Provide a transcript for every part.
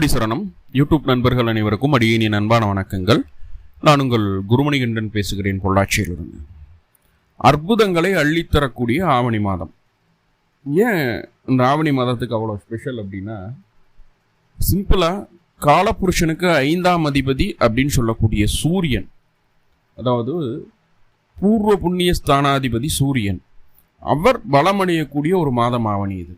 குருவடி சரணம். யூடியூப் நண்பர்கள் அனைவருக்கும் அடியேனின் அன்பான வணக்கங்கள். நான் உங்கள் குருமணிகண்டன் பேசுகிறேன் பொள்ளாச்சியிலிருந்து. அற்புதங்களை அள்ளித்தரக்கூடிய ஆவணி மாதம். ஏன் இந்த ஆவணி மாதத்துக்கு அவ்வளோ ஸ்பெஷல் அப்படின்னா சிம்பிளாக காலபுருஷனுக்கு ஐந்தாம் அதிபதி அப்படின்னு சொல்லக்கூடிய சூரியன். அதாவது பூர்வ புண்ணிய ஸ்தானாதிபதி சூரியன். அவர் பலமடையக்கூடிய ஒரு மாதம் ஆவணி இது.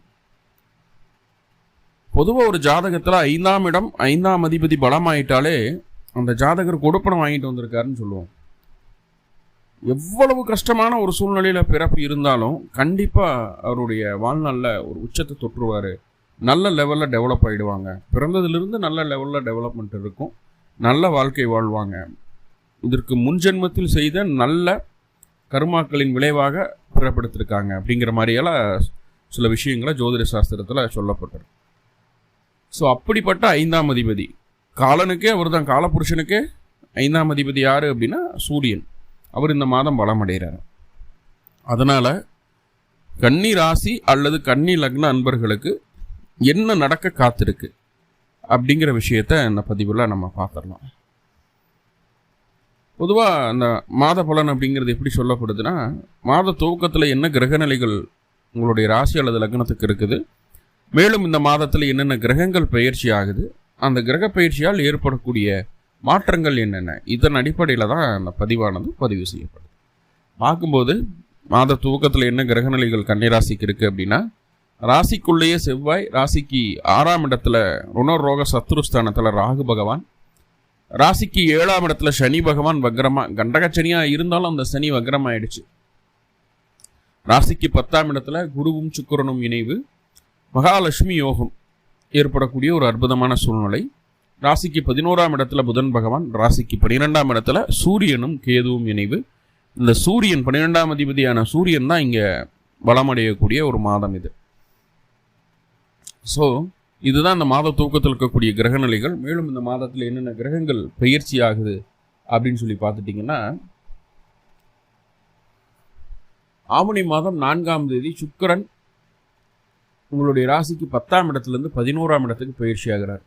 பொதுவாக ஒரு ஜாதகத்தில் ஐந்தாம் இடம் ஐந்தாம் அதிபதி பலமாயிட்டாலே அந்த ஜாதகர் கொடுப்பணம் வாங்கிட்டு வந்திருக்காருன்னு சொல்லுவோம். எவ்வளவு கஷ்டமான ஒரு சூழ்நிலையில் பிறப்பு இருந்தாலும் கண்டிப்பாக அவருடைய வாழ்நாளில் ஒரு உச்சத்தை தொற்றுவார். நல்ல லெவலில் டெவலப் ஆகிடுவாங்க பிறந்ததிலிருந்து நல்ல லெவலில் டெவலப்மெண்ட் இருக்கும். நல்ல வாழ்க்கை வாழ்வாங்க. இதற்கு முன்ஜென்மத்தில் செய்த நல்ல கர்மாக்களின் விளைவாக பிறப்படுத்திருக்காங்க. அப்படிங்கிற மாதிரியெல்லாம் சில விஷயங்களை ஜோதிட சாஸ்திரத்தில் சொல்லப்பட்டிருக்கு. ஸோ அப்படிப்பட்ட ஐந்தாம் அதிபதி. காலனுக்கே அவர் தான் காலபுருஷனுக்கே ஐந்தாம் அதிபதி யார் அப்படின்னா சூரியன். அவர் இந்த மாதம் பலமடைகிறார் அதனால் கன்னி ராசி அல்லது கன்னி லக்ன அன்பர்களுக்கு என்ன நடக்க காத்திருக்கு அப்படிங்கிற விஷயத்த இந்த பதிவில் நம்ம பார்த்துடலாம். பொதுவாக அந்த மாத பலன் அப்படிங்கிறது எப்படி சொல்லப்படுதுன்னா மாத துவக்கத்தில் என்ன கிரகநிலைகள் உங்களுடைய ராசி அல்லது லக்னத்துக்கு இருக்குது மேலும் இந்த மாதத்தில் என்னென்ன கிரகங்கள் பயிற்சி ஆகுது அந்த கிரக பயிற்சியால் ஏற்படக்கூடிய மாற்றங்கள் என்னென்ன இதன் அடிப்படையில் தான் அந்த பதிவானது பதிவு செய்யப்படுது. பார்க்கும்போது மாத துவக்கத்தில் என்ன கிரகநிலைகள் கன்னிராசிக்கு இருக்குது அப்படின்னா ராசிக்குள்ளேயே செவ்வாய் ராசிக்கு ஆறாம் இடத்துல ருணரோக சத்ருஸ்தானத்தில் ராகு பகவான் ராசிக்கு ஏழாம் இடத்துல சனி பகவான் வக்ரமா கண்டகச்சனியாக இருந்தாலும் அந்த சனி வக்ரமாயிடுச்சு. ராசிக்கு பத்தாம் இடத்துல குருவும் சுக்கரனும் இணைவு மகாலட்சுமி யோகம் ஏற்படக்கூடிய ஒரு அற்புதமான சூழ்நிலை. ராசிக்கு பதினோராம் இடத்துல புதன் பகவான் ராசிக்கு பன்னிரெண்டாம் இடத்துல சூரியனும் கேதுவும் இணைவு. இந்த சூரியன் பன்னிரெண்டாம் அதிபதியான சூரியன் தான் இங்கே பலமடையக்கூடிய ஒரு மாதம் இது. ஸோ இதுதான் இந்த மாத தூக்கத்தில் இருக்கக்கூடிய கிரகநிலைகள். மேலும் இந்த மாதத்தில் என்னென்ன கிரகங்கள் பயிற்சி ஆகுது அப்படின்னு சொல்லி பார்த்துட்டிங்கன்னா ஆவணி மாதம் நான்காம் தேதி சுக்கரன் உங்களுடைய ராசிக்கு பத்தாம் இடத்துலேருந்து பதினோராம் இடத்துக்கு பயிற்சி ஆகிறார்.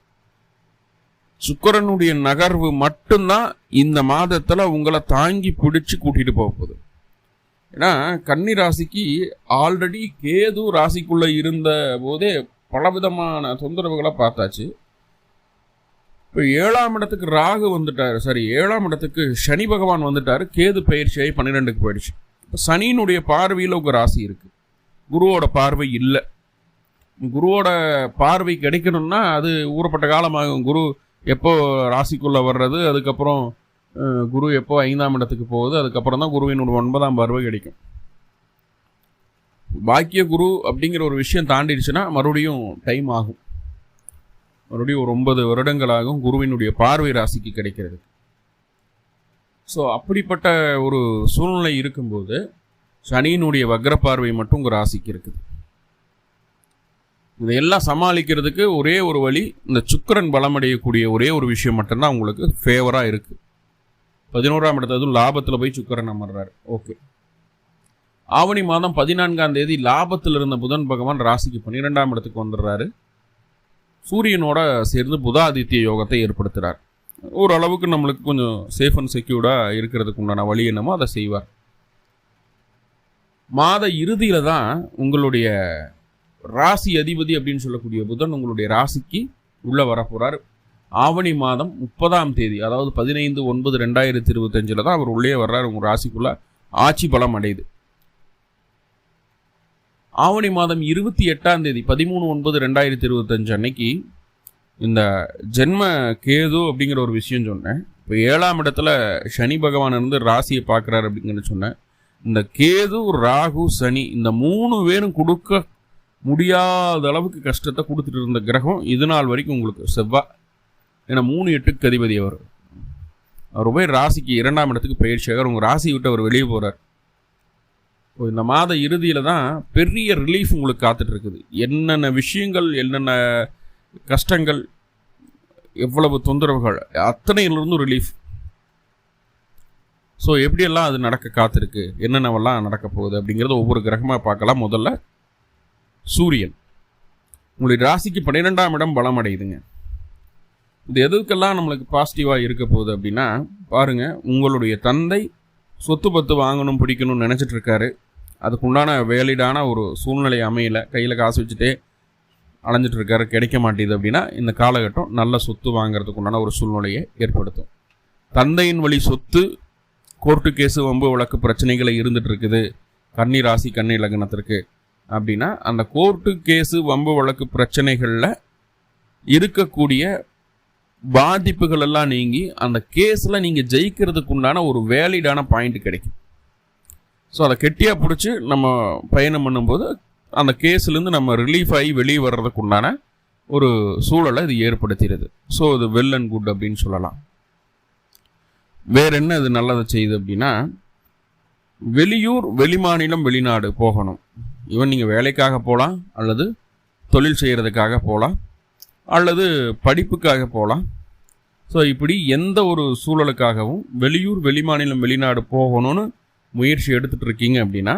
சுக்கரனுடைய நகர்வு மட்டும்தான் இந்த மாதத்தில் உங்களை தாங்கி பிடிச்சி கூட்டிகிட்டு போக போகுது. ஏன்னா கன்னி ராசிக்கு ஆல்ரெடி கேது ராசிக்குள்ளே இருந்த போதே பலவிதமான தொந்தரவுகளை பார்த்தாச்சு. இப்போ ஏழாம் இடத்துக்கு ராகு வந்துட்டார். சாரி ஏழாம் இடத்துக்கு சனி பகவான் வந்துட்டார். கேது பயிற்சியாகி பன்னிரெண்டுக்கு போயிடுச்சு. இப்போ சனியினுடைய பார்வையில் உங்கள் ராசி இருக்குது குருவோட பார்வை இல்லை. குருவோட பார்வை கிடைக்கணும்னா அது ஊறப்பட்ட காலமாகும். குரு எப்போ ராசிக்குள்ளே வர்றது அதுக்கப்புறம் குரு எப்போ ஐந்தாம் இடத்துக்கு போகுது அதுக்கப்புறம் தான் குருவினுடைய ஒன்பதாம் பார்வை கிடைக்கும். பாக்கிய குரு அப்படிங்கிற ஒரு விஷயம் தாண்டிடுச்சுன்னா மறுபடியும் டைம் ஆகும். மறுபடியும் ஒரு ஒன்பது வருடங்களாகும் குருவினுடைய பார்வை ராசிக்கு கிடைக்கிறது. ஸோ அப்படிப்பட்ட ஒரு சூழ்நிலை இருக்கும்போது சனியினுடைய வக்ர பார்வை மட்டும் உங்கள் ராசிக்கு இருக்குது. இதையெல்லாம் சமாளிக்கிறதுக்கு ஒரே ஒரு வழி இந்த சுக்கரன் பலமடையக்கூடிய ஒரே ஒரு விஷயம் மட்டும்தான் உங்களுக்கு ஃபேவராக இருக்குது பதினோராம் இடத்துல அதுவும் லாபத்தில் போய் சுக்கரன் அமர்றாரு. ஓகே ஆவணி மாதம் பதினான்காம் தேதி லாபத்தில் இருந்த புதன் பகவான் ராசிக்கு பன்னிரெண்டாம் இடத்துக்கு வந்துடுறாரு. சூரியனோட சேர்ந்து புதாதித்ய யோகத்தை ஏற்படுத்துகிறார் ஓரளவுக்கு நம்மளுக்கு கொஞ்சம் சேஃப் அண்ட் செக்யூர்டாக இருக்கிறதுக்கு உண்டான வழி என்னமோ அதை செய்வார். மாத இறுதியில் தான் உங்களுடைய ராசி அதிபதி அப்படின்னு சொல்லக்கூடிய புதன் உங்களுடைய ராசிக்கு உள்ளே வரப்போகிறார் ஆவணி மாதம் முப்பதாம் தேதி அதாவது பதினைந்து ஒன்பது ரெண்டாயிரத்தி இருபத்தஞ்சில் தான் அவர் உள்ளே வர்றார் உங்கள் ராசிக்குள்ளே. ஆட்சி பலம் அடையுது. ஆவணி மாதம் இருபத்தி எட்டாம் தேதி பதிமூணு ஒன்பது ரெண்டாயிரத்தி இருபத்தஞ்சு அன்னைக்கு இந்த ஜென்ம கேது அப்படிங்கிற ஒரு விஷயம் சொன்னேன். இப்போ ஏழாம் இடத்துல சனி பகவான் இருந்து ராசியை பார்க்குறாரு அப்படிங்கன்னு சொன்னேன். இந்த கேது ராகு சனி இந்த மூணு பேரும் கொடுக்க முடியாத அளவுக்கு கஷ்டத்தை கொடுத்துட்டு இருந்த கிரகம் இது நாள் வரைக்கும் உங்களுக்கு செவ்வாய் ஏன்னா மூணு எட்டுக்கு அதிபதி அவர். அவர் போய் ராசிக்கு இரண்டாம் இடத்துக்கு பயிற்சியாக உங்கள் ராசி விட்டு அவர் வெளியே போகிறார் இந்த மாத இறுதியில் தான் பெரிய ரிலீஃப் உங்களுக்கு காத்துட்ருக்குது என்னென்ன விஷயங்கள் என்னென்ன கஷ்டங்கள் எவ்வளவு தொந்தரவுகள் அத்தனையிலிருந்தும் ரிலீஃப் ஸோ எப்படியெல்லாம் அது நடக்க காத்திருக்கு என்னென்னவெல்லாம் நடக்க போகுது அப்படிங்கிறத ஒவ்வொரு கிரகமாக பார்க்கலாம். முதல்ல சூரியன். உங்களுடைய ராசிக்கு பன்னிரெண்டாம் இடம் பலம் அடையுதுங்க. இது எதுக்கெல்லாம் நம்மளுக்கு பாசிட்டிவாக இருக்க போகுது அப்படின்னா பாருங்கள் உங்களுடைய தந்தை சொத்து பத்து வாங்கணும் பிடிக்கணும்னு நினச்சிட்டு இருக்காரு. அதுக்குண்டான வேலிடான ஒரு சூழ்நிலை அமையல. கையில் காசு வச்சுட்டே அலைஞ்சிட்டு இருக்காரு கிடைக்க மாட்டேது அப்படின்னா இந்த காலகட்டம் நல்ல சொத்து வாங்குறதுக்கு உண்டான ஒரு சூழ்நிலையை ஏற்படுத்தும். தந்தையின் வழி சொத்து கோர்ட்டு கேஸு வம்பு வழக்கு பிரச்சனைகளை இருந்துட்டு இருக்குது. கன்னி ராசி கன்னி லக்னத்திற்கு. அப்படின்னா அந்த கோர்ட்டு கேஸு வம்பு வழக்கு பிரச்சனைகளில் இருக்கக்கூடிய பாதிப்புகள் எல்லாம் நீங்கி அந்த கேஸில் நீங்கள் ஜெயிக்கிறதுக்கு உண்டான ஒரு வேலிடான பாயிண்ட் கிடைக்கும். ஸோ அதை கெட்டியாக பிடிச்சி நம்ம பயணம் பண்ணும்போது அந்த கேஸ்லேருந்து நம்ம ரிலீஃப் ஆகி வெளியே வர்றதுக்கு உண்டான ஒரு சூழலை இது ஏற்படுத்திடுது. ஸோ இது வெல் அண்ட் குட் அப்படின்னு சொல்லலாம். வேற என்ன இது நல்லதை செய்யுது அப்படின்னா வெளியூர் வெளிமாநிலம் வெளிநாடு போகணும். ஈவன் நீங்கள் வேலைக்காக போகலாம் அல்லது தொழில் செய்கிறதுக்காக போகலாம் அல்லது படிப்புக்காக போகலாம் ஸோ இப்படி எந்த ஒரு சூழலுக்காகவும் வெளியூர் வெளிமாநிலம் வெளிநாடு போகணும்னு முயற்சி எடுத்துகிட்டு இருக்கீங்க அப்படின்னா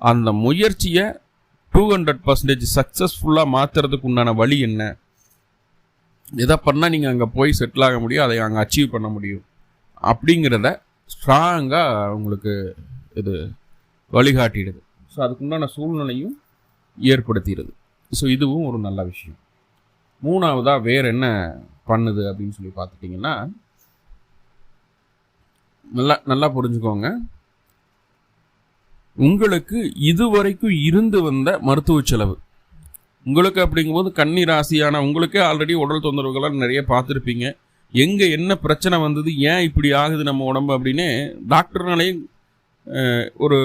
அந்த முயற்சியை டூ ஹண்ட்ரட் பர்சன்டேஜ் சக்ஸஸ்ஃபுல்லாக மாற்றுறதுக்கு உண்டான வழி என்ன? எதை பண்ணால் நீங்கள் அங்கே போய் செட்டில் ஆக முடியும் அதை அங்கே அச்சீவ் பண்ண முடியும்? அப்படிங்கிறத ஸ்ட்ராங்காக உங்களுக்கு இது வழிகாட்டிடுது. ஸோ அதுக்குண்டான சூழ்நிலையும் ஏற்படுத்திடுது ஸோ இதுவும் ஒரு நல்ல விஷயம். மூணாவதாக வேறு என்ன பண்ணுது அப்படின்னு சொல்லி பார்த்துட்டிங்கன்னா நல்லா நல்லா புரிஞ்சுக்கோங்க. உங்களுக்கு இதுவரைக்கும் இருந்து வந்த மருத்துவ செலவு. உங்களுக்கு அப்படிங்கும்போது கன்னி ராசியான உங்களுக்கே ஆல்ரெடி உடல் தொந்தரவுகள்லாம் நிறைய பார்த்துருப்பீங்க. எங்கே என்ன பிரச்சனை வந்தது? ஏன் இப்படி ஆகுது நம்ம உடம்பு அப்படின்னு டாக்டர்னாலையும் ஒரு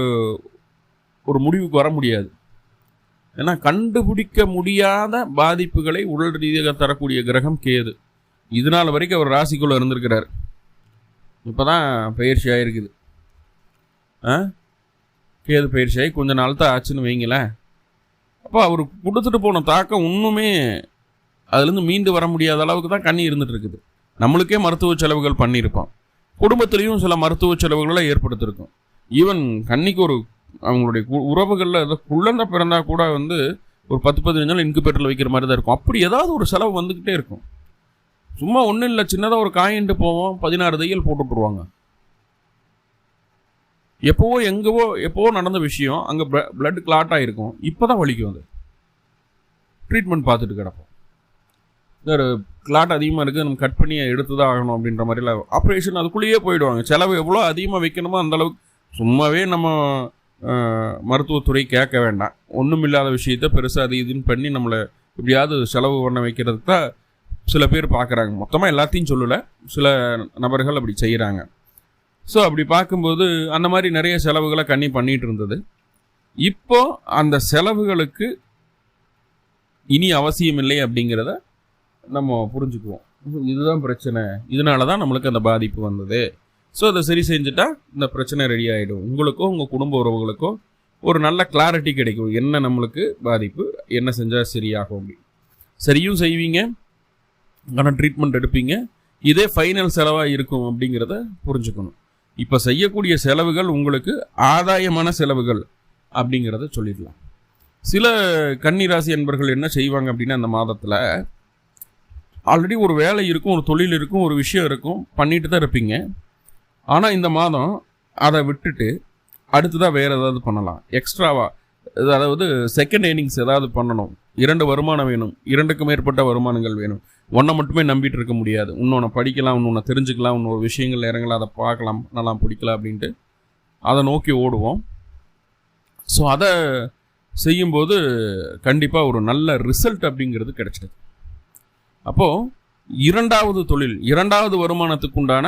ஒரு முடிவுக்கு வர முடியாது. ஏன்னா கண்டுபிடிக்க முடியாத பாதிப்புகளை உடல் ரீதியாக தரக்கூடிய கிரகம் கேது. இது நாள் வரைக்கும் அவர் ராசிக்குள்ளே இருந்திருக்கிறார். இப்போ தான் பயிற்சி ஆகிருக்குது ஆ? கேது பயிற்சி ஆகி கொஞ்ச நாள் தான் ஆச்சுன்னு வைங்களேன். அப்போ அவர் கொடுத்துட்டு போன தாக்கம் இன்னுமே அதுலேருந்து மீண்டு வர முடியாத அளவுக்கு தான் கண்ணி இருந்துட்டு இருக்குது நம்மளுக்கே மருத்துவ செலவுகள் பண்ணியிருப்போம். குடும்பத்திலையும் சில மருத்துவ செலவுகளை ஏற்படுத்தியிருக்கும் ஈவன் கண்ணிக்கு ஒரு அவங்களுடைய உறவுகளில் ஏதோ குழந்தை பிறந்தா கூட வந்து ஒரு பத்து பதினஞ்சு நாள் இன்குபேட்டரில் வைக்கிற மாதிரி தான் இருக்கும். அப்படி ஏதாவது ஒரு செலவு வந்துக்கிட்டே இருக்கும். சும்மா ஒன்றும் இல்லை சின்னதாக ஒரு காயின்ட்டு போவோம் பதினாறு தையல் போட்டுட்ருவாங்க எப்போவோ எங்கவோ எப்போவோ நடந்த விஷயம் அங்கே பிளட் கிளாட் ஆகிருக்கும் இப்போ தான் வலிக்கும் அது. ட்ரீட்மெண்ட் பார்த்துட்டு கிடப்போம். சார் கிளாட் அதிகமாக இருக்குது நம்ம கட் பண்ணி எடுத்து தான் ஆகணும் அப்படின்ற மாதிரிலாம். ஆப்ரேஷன் அதுக்குள்ளேயே போயிடுவாங்க. செலவு எவ்வளோ அதிகமாக வைக்கணுமோ அந்தளவுக்கு சும்மாவே நம்ம மருத்துவத்துறை கேட்க வேண்டாம். ஒன்றும் இல்லாத விஷயத்த பெருசாக அது இதுன்னு பண்ணி நம்மளை எப்படியாவது செலவு பண்ண வைக்கிறதுக்கு தான் சில பேர் பார்க்குறாங்க. மொத்தமாக எல்லாத்தையும் சொல்லலை. சில நபர்கள் அப்படி செய்கிறாங்க ஸோ அப்படி பார்க்கும்போது அந்த மாதிரி நிறைய செலவுகளை கண்ணி பண்ணிகிட்டு இருந்தது. இப்போ அந்த செலவுகளுக்கு இனி அவசியம் இல்லை அப்படிங்கிறத நம்ம புரிஞ்சுக்குவோம். இதுதான் பிரச்சனை. இதனால தான் நம்மளுக்கு அந்த பாதிப்பு வந்தது. ஸோ அதை சரி செஞ்சுட்டா இந்த பிரச்சனை ரெடி ஆகிடும் உங்களுக்கோ உங்கள் குடும்ப உறவுகளுக்கோ ஒரு நல்ல கிளாரிட்டி கிடைக்கும். என்ன நம்மளுக்கு பாதிப்பு என்ன செஞ்சால் சரியாகும் அப்படி சரியும் செய்வீங்க ஆனால் ட்ரீட்மெண்ட் எடுப்பீங்க. இதே ஃபைனல் செலவாக இருக்கும் அப்படிங்கிறத புரிஞ்சுக்கணும். இப்போ செய்யக்கூடிய செலவுகள் உங்களுக்கு ஆதாயமான செலவுகள் அப்படிங்கிறத சொல்லிடலாம். சில கன்னிராசி அன்பர்கள் என்ன செய்வாங்க அப்படின்னா அந்த மாதத்தில் ஆல்ரெடி ஒரு வேலை இருக்கும் ஒரு தொழில் இருக்கும் ஒரு விஷயம் இருக்கும் பண்ணிட்டு தான் இருப்பீங்க. ஆனால் இந்த மாதம் அதை விட்டுட்டு அடுத்ததாக வேறு ஏதாவது பண்ணலாம். எக்ஸ்ட்ராவாக அதாவது செகண்ட் இன்னிங்ஸ் ஏதாவது பண்ணணும். இரண்டு வருமானம் வேணும். இரண்டுக்கும் மேற்பட்ட வருமானங்கள் வேணும். ஒன்றை மட்டுமே நம்பிட்டு இருக்க முடியாது. இன்னொன்று படிக்கலாம் இன்னொன்று தெரிஞ்சுக்கலாம் இன்னொரு விஷயங்கள் இறங்கலாம் அதை பார்க்கலாம். நல்லா பிடிக்கலாம் அப்படின்ட்டு அதை நோக்கி ஓடுவோம். ஸோ அதை செய்யும்போது கண்டிப்பாக ஒரு நல்ல ரிசல்ட் அப்படிங்கிறது கிடைச்சிது அப்போது இரண்டாவது தொழில் இரண்டாவது வருமானத்துக்கு உண்டான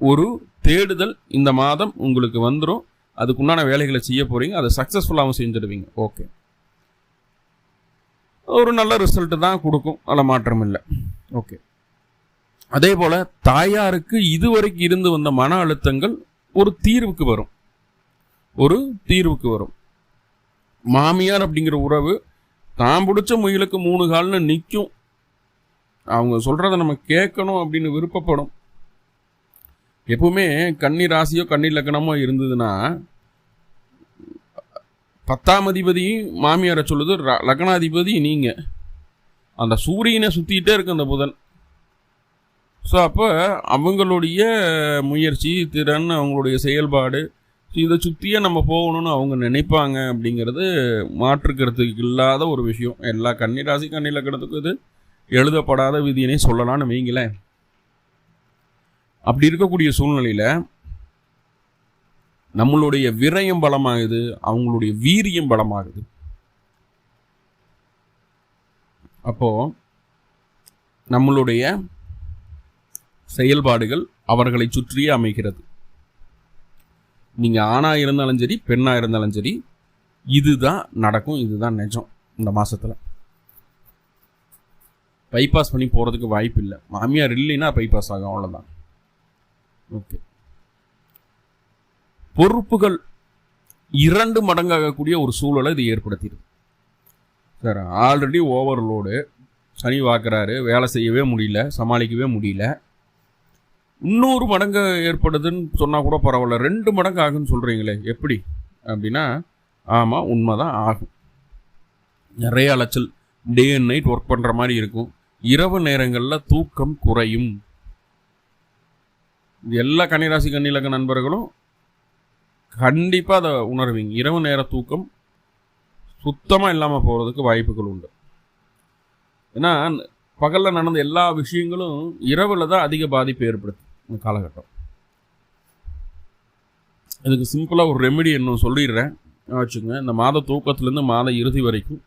ஒரு தேடுதல் இந்த மாதம் உங்களுக்கு வந்துடும் அதுக்குண்டான வேலைகளை செய்ய போகிறீங்க அதை சக்ஸஸ்ஃபுல்லாகவும் செஞ்சுடுவீங்க. ஓகே ஒரு நல்ல ரிசல்ட்டு தான் கொடுக்கும். அதில் மாற்றம் இல்லை. ஓகே அதே போல் தாயாருக்கு இதுவரைக்கும் இருந்து வந்த மன அழுத்தங்கள் ஒரு தீர்வுக்கு வரும். ஒரு தீர்வுக்கு வரும். மாமியார் அப்படிங்கிற உறவு தான் பிடிச்ச முயலுக்கு மூணு கால்னு நிற்கும் அவங்க சொல்கிறத நம்ம கேட்கணும் அப்படின்னு விருப்பப்படும். எப்பவுமே கன்னி ராசியோ கன்னி லக்னமோ இருந்ததுன்னா பத்தாம் அதிபதி மாமியாரை சொல்லுது லக்னாதிபதி நீங்கள் அந்த சூரியனை சுற்றிக்கிட்டே இருக்கு அந்த புதன். ஸோ அப்போ அவங்களுடைய முயற்சி திறன் அவங்களுடைய செயல்பாடு இதை சுற்றியே நம்ம போகணும்னு அவங்க நினைப்பாங்க அப்படிங்கிறது மாற்றுக்கிறதுக்கு இல்லாத ஒரு விஷயம். எல்லா கன்னிராசி கண்ணிலக்கணத்துக்கும் இது எழுதப்படாத விதியினே சொல்லலாம்னு வைங்களேன். அப்படி இருக்கக்கூடிய சூழ்நிலையில் நம்மளுடைய விரயம் பலமாகுது அவங்களுடைய வீரியம் பலமாகுது. அப்போ நம்மளுடைய செயல்பாடுகள் அவர்களை சுற்றியே அமைகிறது. நீங்கள் ஆணாக இருந்தாலும் சரி பெண்ணாக இருந்தாலும் சரி இதுதான் நடக்கும் இதுதான் நிஜம் இந்த மாதத்தில் பைபாஸ் பண்ணி போகிறதுக்கு வாய்ப்பு இல்லை மாமியார் இல்லைன்னா பைபாஸ் ஆகும் அவ்வளோதான் ஓகே. பொறுப்புகள் இரண்டு மடங்காகக்கூடிய ஒரு சூழலை இது ஏற்படுத்திடுது சார் ஆல்ரெடி ஓவர்லோடு சனி வாக்குறாரு வேலை செய்யவே முடியல சமாளிக்கவே முடியல. இன்னொரு மடங்கு ஏற்படுதுன்னு சொன்னால் கூட பரவாயில்ல. ரெண்டு மடங்கு ஆகுன்னு சொல்கிறீங்களே எப்படி? அப்படின்னா ஆமாம் உண்மை தான் ஆகும். நிறைய அலைச்சல் டே அண்ட் நைட் ஒர்க் பண்ணுற மாதிரி இருக்கும். இரவு நேரங்களில் தூக்கம் குறையும். இது எல்லா கன்னிராசி கன்னிலக நண்பர்களும் கண்டிப்பாக அதை உணர்வீங்க. இரவு நேர தூக்கம் சுத்தமாக இல்லாமல் போகிறதுக்கு வாய்ப்புகள் உண்டு. ஏன்னா பகலில் நடந்த எல்லா விஷயங்களும் இரவில் தான் அதிக பாதிப்பு ஏற்படுத்தும் இந்த காலகட்டம். இதுக்கு சிம்பிளாக ஒரு ரெமெடி என்ன சொல்லிடுறேன். வச்சுங்க இந்த மாத தூக்கத்துலேருந்து மாத இறுதி வரைக்கும்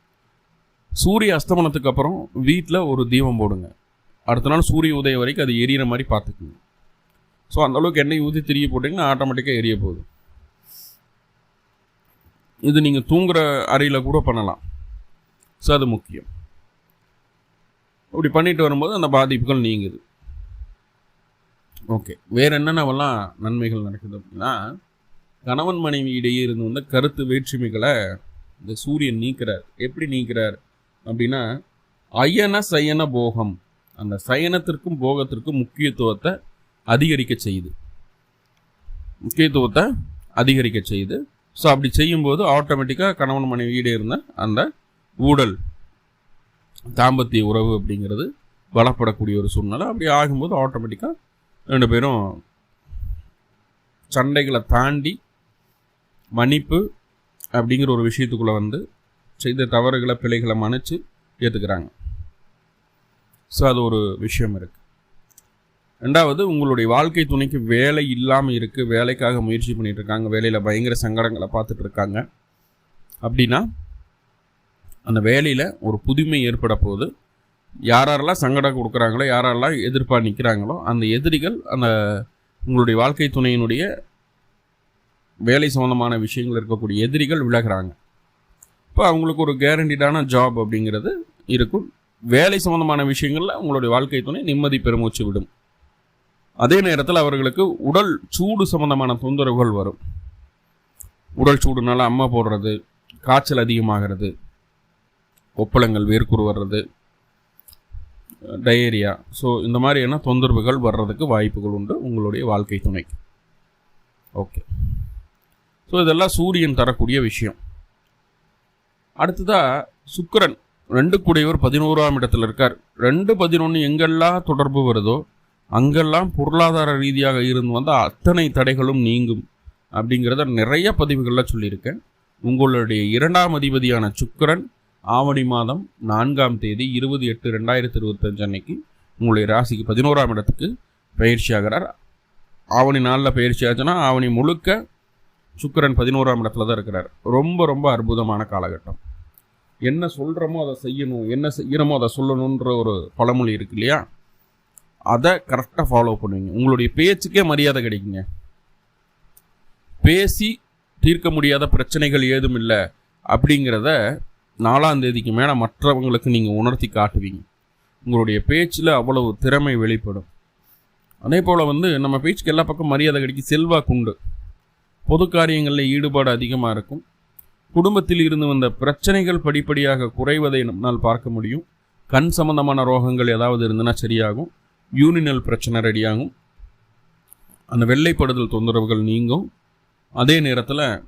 சூரிய அஸ்தமனத்துக்கு அப்புறம் வீட்டில் ஒரு தீபம் போடுங்க. அடுத்த நாள் சூரிய உதயம் வரைக்கும் அது எரியிற மாதிரி பார்த்துக்குங்க. ஸோ அந்தளவுக்கு எண்ணெய் ஊற்றி திரிய போட்டிங்கன்னா ஆட்டோமேட்டிக்காக எரிய போகுது. இது நீங்கள் தூங்குகிற அறையில் கூட பண்ணலாம். ஸோ அது முக்கியம். அப்படி பண்ணிட்டு வரும்போது அந்த பாதிப்புகள் நீங்குது. ஓகே வேறு என்னென்னவெல்லாம் நன்மைகள் நடக்குது அப்படின்னா கணவன் மனைவி இடையே இருந்து வந்த கருத்து வேற்றுமைகளை இந்த சூரியன் நீக்கிறார். எப்படி நீக்கிறார் அப்படின்னா அயன சயன போகம். அந்த சயனத்திற்கும் போகத்திற்கும் முக்கியத்துவத்தை அதிகரிக்க செய்யுது. முக்கியத்துவத்தை அதிகரிக்க செய்யுது. ஸோ அப்படி செய்யும்போது ஆட்டோமேட்டிக்காக கணவன் மனைவியிட இருந்த அந்த ஊழல் தாம்பத்திய உறவு அப்படிங்கிறது வளப்படக்கூடிய ஒரு சூழ்நிலை. அப்படி ஆகும்போது ஆட்டோமேட்டிக்காக ரெண்டு பேரும் சண்டைகளை தாண்டி மன்னிப்பு அப்படிங்கிற ஒரு விஷயத்துக்குள்ளே வந்து செய்த தவறுகளை பிழைகளை மன்னிச்சு ஏற்றுக்கிறாங்க ஸோ அது ஒரு விஷயம் இருக்குது ரெண்டாவது உங்களுடைய வாழ்க்கை துணைக்கு வேலை இல்லாமல் இருக்குது வேலைக்காக முயற்சி பண்ணிகிட்டு இருக்காங்க வேலையில் பயங்கர சங்கடங்களை பார்த்துட்டு இருக்காங்க அப்படின்னா அந்த வேலையில் ஒரு புதுமை ஏற்பட போகுது யாரெல்லாம் சங்கடம் கொடுக்குறாங்களோ யாரெல்லாம் எதிர்ப்பாக நிற்கிறாங்களோ அந்த எதிரிகள் அந்த உங்களுடைய வாழ்க்கை துணையினுடைய வேலை சம்மந்தமான விஷயங்கள் இருக்கக்கூடிய எதிரிகள் விலகிறாங்க. இப்போ அவங்களுக்கு ஒரு கேரண்டிடான ஜாப் அப்படிங்கிறது இருக்கும். வேலை சம்மந்தமான விஷயங்களில் உங்களுடைய வாழ்க்கை துணை நிம்மதி பெருமூச்சு விடும். அதே நேரத்தில் அவர்களுக்கு உடல் சூடு சம்பந்தமான தொந்தரவுகள் வரும். உடல் சூடுனால அம்மா போடுறது காய்ச்சல் அதிகமாகிறது ஒப்பளங்கள் வேர்க்குரு வர்றது டயேரியா ஸோ இந்த மாதிரியான தொந்தரவுகள் வர்றதுக்கு வாய்ப்புகள் உண்டு உங்களுடைய வாழ்க்கை துணைக்கு. ஓகே ஸோ இதெல்லாம் சூரியன் தரக்கூடிய விஷயம். அடுத்ததாக சுக்கரன். ரெண்டு கூடையவர் பதினோராம் இடத்துல இருக்கார். ரெண்டு பதினொன்று எங்கெல்லாம் தொடர்பு வருதோ அங்கெல்லாம் பொருளாதார ரீதியாக இருந்து வந்த அத்தனை தடைகளும் நீங்கும் அப்படிங்கிறத நிறைய பதிவுகளில் சொல்லியிருக்கேன். உங்களுடைய இரண்டாம் அதிபதியான சுக்கரன் ஆவணி மாதம் நான்காம் தேதி இருபது எட்டு ரெண்டாயிரத்தி இருபத்தஞ்சு அன்னைக்கு உங்களுடைய ராசிக்கு பதினோராம் இடத்துக்கு பயிற்சி ஆகிறார். ஆவணி நாளில் பயிற்சி ஆச்சுன்னா ஆவணி முழுக்க சுக்கரன் பதினோராம் இடத்துல தான் இருக்கிறார். ரொம்ப ரொம்ப அற்புதமான காலகட்டம். என்ன சொல்கிறோமோ அதை செய்யணும் என்ன செய்யணுமோ அதை சொல்லணுன்ற ஒரு பழமொழி இருக்கு இல்லையா? அதை கரெக்டாக ஃபாலோ பண்ணுவீங்க. உங்களுடைய பேச்சுக்கே மரியாதை கிடைக்குங்க. பேசி தீர்க்க முடியாத பிரச்சனைகள் ஏதும் இல்லை அப்படிங்கிறத நாலாம் தேதிக்கு மேலே மற்றவங்களுக்கு நீங்கள் உணர்த்தி காட்டுவீங்க. உங்களுடைய பேச்சில் அவ்வளவு திறமை வெளிப்படும். அதே போல் வந்து நம்ம பேச்சுக்கு எல்லா பக்கம் மரியாதை கிடைக்கும் செல்வாக்கு உண்டு. பொது காரியங்களில் ஈடுபாடு அதிகமாக இருக்கும். குடும்பத்தில் இருந்து வந்த பிரச்சனைகள் படிப்படியாக குறைவதை நம்மால் பார்க்க முடியும். கண் சம்பந்தமான ரோகங்கள் ஏதாவது இருந்ததுன்னா சரியாகும். யூனினல் பிரச்சனை ரெடியாகும். அந்த வெள்ளைப்படுதல் தொந்தரவுகள் நீங்கும். அதே நேரத்தில்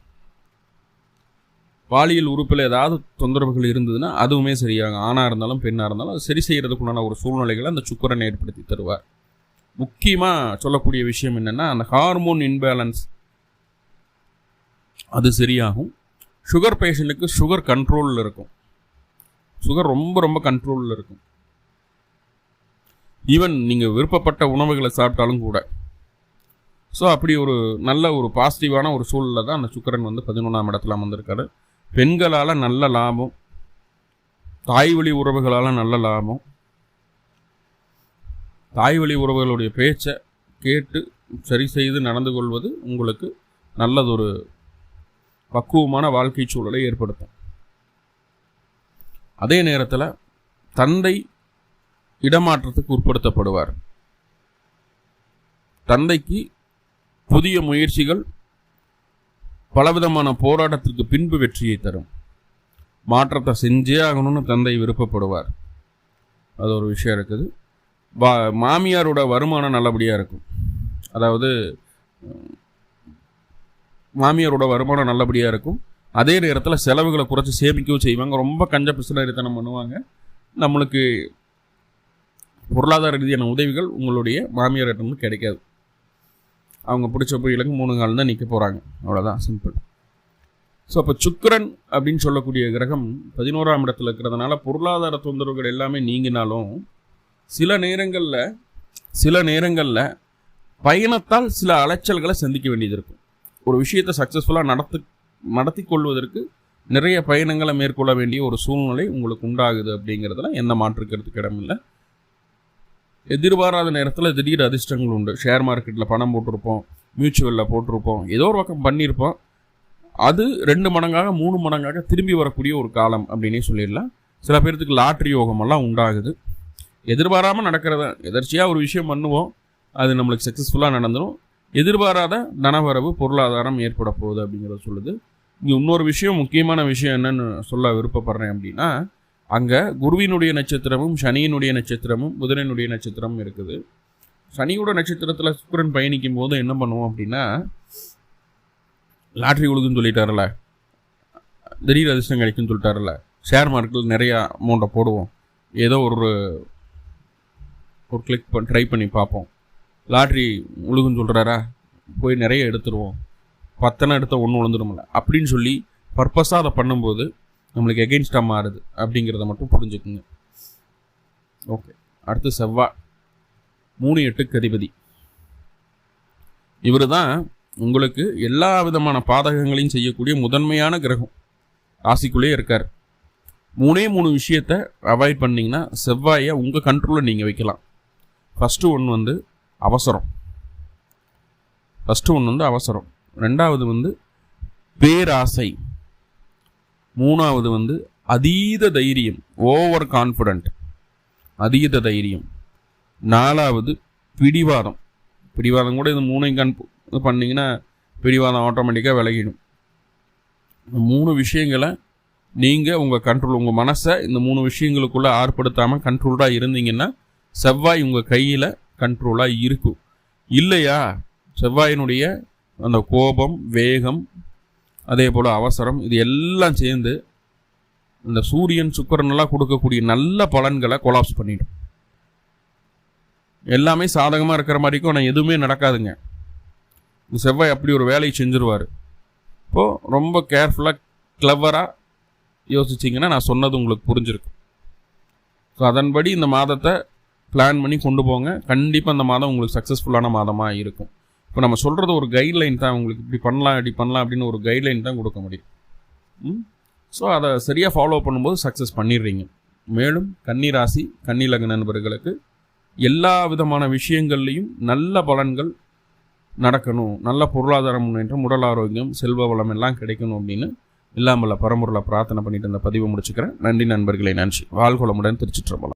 பாலியல் உறுப்பில் ஏதாவது தொந்தரவுகள் இருந்ததுன்னா அதுவுமே சரியாகும். ஆணாக இருந்தாலும் பெண்ணாக இருந்தாலும் சரி செய்கிறதுக்குண்டான ஒரு சூழ்நிலைகளை அந்த சுக்கரன் ஏற்படுத்தி தருவார். முக்கியமாக சொல்லக்கூடிய விஷயம் என்னென்னா அந்த ஹார்மோன் இன்பேலன்ஸ் அது சரியாகும். சுகர் பேஷண்ட்டுக்கு சுகர் கண்ட்ரோலில் இருக்கும். சுகர் ரொம்ப ரொம்ப கண்ட்ரோலில் இருக்கும். ஈவன் நீங்கள் விருப்பப்பட்ட உணவுகளை சாப்பிட்டாலும் கூட. ஸோ அப்படி ஒரு நல்ல ஒரு பாசிட்டிவான ஒரு சூழலில் தான் அந்த சுக்கரன் வந்து பதினொன்றாம் இடத்துல வந்திருக்காரு பெண்களால் நல்ல லாபம். தாய் வழி உறவுகளால் நல்ல லாபம். தாய் வழி உறவுகளுடைய பேச்சை கேட்டு சரி செய்து நடந்து கொள்வது உங்களுக்கு நல்லதொரு பக்குவமான வாழ்க்கை சூழலை ஏற்படுத்தும். அதே நேரத்தில் தந்தை இடமாற்றத்துக்கு உட்படுத்தப்படுவார். தந்தைக்கு புதிய முயற்சிகள் பலவிதமான போராட்டத்திற்கு பின்பு வெற்றியை தரும். மாற்றத்தை செஞ்சே ஆகணும்னு தந்தை விருப்பப்படுவார். அது ஒரு விஷயம் இருக்குது. வா மாமியாரோட வருமானம் நல்லபடியாக இருக்கும். அதாவது மாமியாரோட வருமானம் நல்லபடியாக இருக்கும். அதே நேரத்தில் செலவுகளை குறைச்சி சேமிக்கவும் செய்வாங்க. ரொம்ப கஞ்ச பிசுனரித்தனம் பண்ணுவாங்க. நம்மளுக்கு பொருளாதார ரீதியான உதவிகள் உங்களுடைய மாமியாரிடமும் கிடைக்காது. அவங்க பிடிச்ச போயிலுக்கு மூணு காலம் தான் நிற்க போகிறாங்க அவ்வளோதான் சிம்பிள் ஸோ அப்போ சுக்கரன் அப்படின்னு சொல்லக்கூடிய கிரகம் பதினோராம் இடத்துல இருக்கிறதுனால பொருளாதார தொந்தரவுகள் எல்லாமே நீங்கினாலும் சில நேரங்களில் சில நேரங்களில் பயணத்தால் சில அலைச்சல்களை சந்திக்க வேண்டியது இருக்கும். ஒரு விஷயத்தை சக்ஸஸ்ஃபுல்லாக நடத்து நடத்தி கொள்வதற்கு நிறைய பயணங்களை மேற்கொள்ள வேண்டிய ஒரு சூழ்நிலை உங்களுக்கு உண்டாகுது அப்படிங்கிறதுல எந்த மாற்றுக்கிறதுக்கு இடமில்லை எதிர்பாராத நேரத்தில் திடீர் அதிர்ஷ்டங்கள் உண்டு. ஷேர் மார்க்கெட்டில் பணம் போட்டிருப்போம் மியூச்சுவலில் போட்டிருப்போம் ஏதோ ஒரு பக்கம் பண்ணியிருப்போம். அது ரெண்டு மடங்காக மூணு மடங்காக திரும்பி வரக்கூடிய ஒரு காலம் அப்படின்னே சொல்லிடலாம். சில பேர்த்துக்கு லாட்ரி யோகமெல்லாம் உண்டாகுது. எதிர்பாராமல் நடக்கிறத எதர்ச்சியாக ஒரு விஷயம் பண்ணுவோம் அது நம்மளுக்கு சக்ஸஸ்ஃபுல்லாக நடந்துடும் எதிர்பாராத தனவரவு பொருளாதாரம் ஏற்பட போகுது அப்படிங்கிறத சொல்லுது. இங்கே இன்னொரு விஷயம் முக்கியமான விஷயம் என்னன்னு சொல்ல விருப்பப்படுறேன் அப்படின்னா அங்கே குருவினுடைய நட்சத்திரமும் சனியினுடைய நட்சத்திரமும் புதனினுடைய நட்சத்திரமும் இருக்குது. சனியோட நட்சத்திரத்தில் சுக்கரன் பயணிக்கும் போது என்ன பண்ணுவோம் அப்படின்னா லாட்ரி உழுதுன்னு சொல்லிட்டாருல. திடீர் அதிர்ஷ்டம் கிடைக்குன்னு சொல்லிட்டாருல. ஷேர் மார்க்கெட்டில் நிறையா அமௌண்ட்டை போடுவோம். ஏதோ ஒரு ஒரு கிளிக் பண்ணி ட்ரை பண்ணி பார்ப்போம். லாட்ரி உழுகுன்னு சொல்கிறாரா போய் நிறைய எடுத்துருவோம். பத்தனை எடுத்த ஒன்று விழுந்துடும்ல அப்படின்னு சொல்லி பர்பஸாக அதை பண்ணும்போது நம்மளுக்கு எகெயின்ஸ்டாக மாறுது அப்படிங்கிறத மட்டும் புரிஞ்சுக்குங்க. ஓகே அடுத்து செவ்வாய் மூணு எட்டுக்கு அதிபதி. இவர் தான் உங்களுக்கு எல்லா விதமான பாதகங்களையும் செய்யக்கூடிய முதன்மையான கிரகம். ராசிக்குள்ளேயே இருக்கார். மூணே மூணு விஷயத்த அவாய்ட் பண்ணிங்கன்னா செவ்வாயை உங்கள் கண்ட்ரோலில் நீங்கள் வைக்கலாம். ஃபஸ்ட்டு ஒன்று வந்து அவசரம். ஃபஸ்ட்டு ஒன்று வந்து அவசரம். ரெண்டாவது வந்து பேராசை. மூணாவது வந்து அதீத தைரியம் ஓவர் கான்ஃபிடென்ட் அதீத தைரியம். நாலாவது பிடிவாதம். பிடிவாதம் கூட இது மூணையும் கண் பண்ணிங்கன்னா பிடிவாதம் ஆட்டோமேட்டிக்காக விலகிடும். மூணு விஷயங்களை நீங்கள் உங்கள் கண்ட்ரோல் உங்கள் மனசை இந்த மூணு விஷயங்களுக்குள்ளே ஆர்ப்படுத்தாமல் கண்ட்ரோல்டாக இருந்தீங்கன்னா செவ்வாய் உங்கள் கையில் கண்ட்ரோலாக இருக்கும். இல்லையா? செவ்வாயினுடைய அந்த கோபம் வேகம் அதே போல் அவசரம் இது எல்லாம் சேர்ந்து இந்த சூரியன் சுக்கரனெல்லாம் கொடுக்கக்கூடிய நல்ல பலன்களை கொலாப்ஸ் பண்ணிடும். எல்லாமே சாதகமாக இருக்கிற மாதிரிக்கும் ஆனால் எதுவுமே நடக்காதுங்க. இந்த செவ்வாய் அப்படி ஒரு வேலையை செஞ்சுருவார். இப்போது ரொம்ப கேர்ஃபுல்லாக கிளவராக யோசிச்சிங்கன்னா நான் சொன்னது உங்களுக்கு புரிஞ்சிருக்கும். ஸோ அதன்படி இந்த மாதத்தை பிளான் பண்ணி கொண்டு போங்க. கண்டிப்பாக அந்த மாதம் உங்களுக்கு சக்ஸஸ்ஃபுல்லான மாதமாக இருக்கும். இப்போ நம்ம சொல்கிறது ஒரு கைட்லைன் தான் உங்களுக்கு இப்படி பண்ணலாம் இப்படி பண்ணலாம் அப்படின்னு ஒரு கைட்லைன் தான் கொடுக்க முடியும். ஸோ அதை சரியாக ஃபாலோ பண்ணும்போது சக்ஸஸ் பண்ணிடுறீங்க. மேலும் கன்னிராசி கன்னிலக நண்பர்களுக்கு எல்லா விதமான விஷயங்கள்லையும் நல்ல பலன்கள் நடக்கணும். நல்ல பொருளாதார முன்னேற்றம் உடல் ஆரோக்கியம் செல்வ வளம் எல்லாம் கிடைக்கணும் அப்படின்னு இல்லாமல் பரம்பொருளை பிரார்த்தனை பண்ணிட்டு இந்த பதிவை முடிச்சுக்கிறேன். நன்றி நண்பர்களை நன்றி. வாழ்கொளமுடன் திருச்சிற்றம்பலம்.